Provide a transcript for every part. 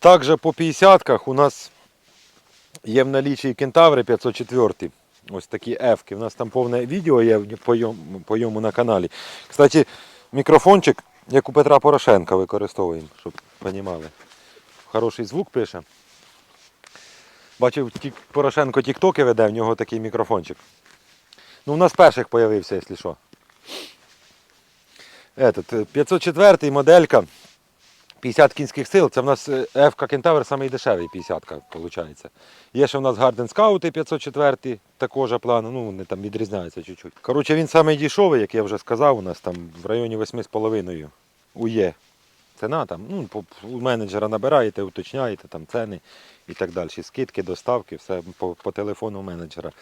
Також по 50-ках у нас є в налічі кентаври 504. Ось такі ефки. У нас там повне відео є по йому, на каналі. Кстати, мікрофончик, як у Петра Порошенка використовуємо, щоб розуміли. Хороший звук пише. Бачив, Порошенко тіктоки веде, в нього такий мікрофончик. Ну, у нас перших з'явився, якщо що. Этот, е, 504 моделька. 50 кінських сил, це в нас FK Кентавр самий дешевий 50-ка, виходить. Є ще в нас Гарден Скаути 504, також плану, ну вони там відрізняються чуть-чуть. Коротше, він самий дешевий, як я вже сказав, у нас там в районі 8,5 УЄ. Ціна там, ну, у менеджера набираєте, уточняєте там ціни і так далі. Скидки, доставки, все по, по телефону менеджера.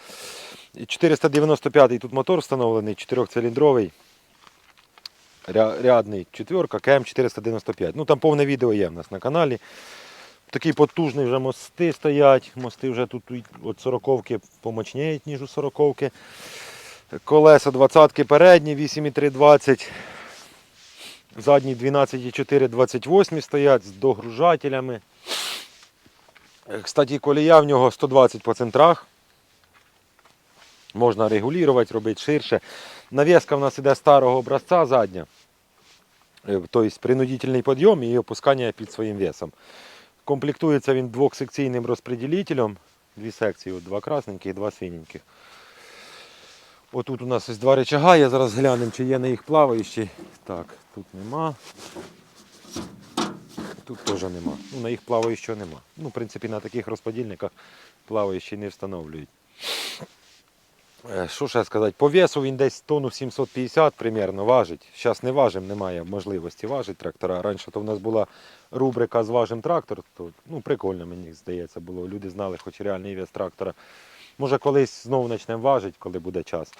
І 495 тут мотор встановлений, 4-циліндровий. Ря- Рядний четверка, КМ 495. Ну там повне відео є в нас на каналі. Такі потужні вже мости стоять. Мости вже тут от 40-ки помощніють, ніж у 40-ки. Колеса 20-ки передні, 8,320. Задні 12,4 28 стоять з догружателями. Е, Кстати, колія в нього 120 по центрах. Можна регулювати, робити ширше. Навіска в нас іде старого образця задня. Тобто принудительний підйом і опускання під своїм весом. Комплектується він двохсекційним розподілителем. Дві секції, от два красненьких, два синеньких. Отут у нас ось два речага, я зараз глянемо, чи є на їх плаваючі. Так, тут нема. Тут теж нема. Ну, на їх плаваючого нема. Ну, в принципі, на таких розподільниках плаваючі не встановлюють. Е, Що ще сказати? По весу він десь тонну 750 примерно важить. Зараз не важим, немає можливості важити трактора. Раніше то в нас була рубрика з важим трактор, то ну, прикольно, мені здається, було. Люди знали, хоч реальний вес трактора. Може, колись знову почнемо важити, коли буде час.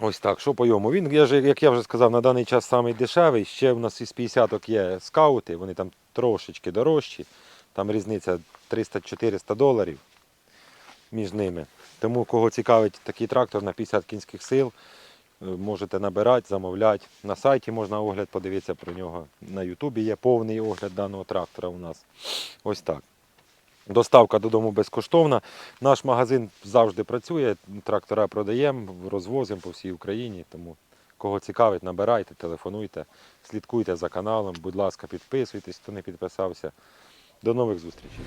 Ось так, що по йому? Він, як я вже сказав, на даний час самий дешевий. Ще в нас із 50-ок є скаути, вони там трошечки дорожчі. Там різниця 300-400 доларів між ними. Тому кого цікавить такий трактор на 50 кінських сил, е, можете набирати, замовляти. На сайті можна огляд подивитися про нього. На Ютубі є повний огляд даного трактора у нас. Ось так. Доставка додому безкоштовна. Наш магазин завжди працює, трактора продаємо, розвозимо по всій Україні. Тому кого цікавить, набирайте, телефонуйте, слідкуйте за каналом. Будь ласка, підписуйтесь, хто не підписався. До нових зустрічей.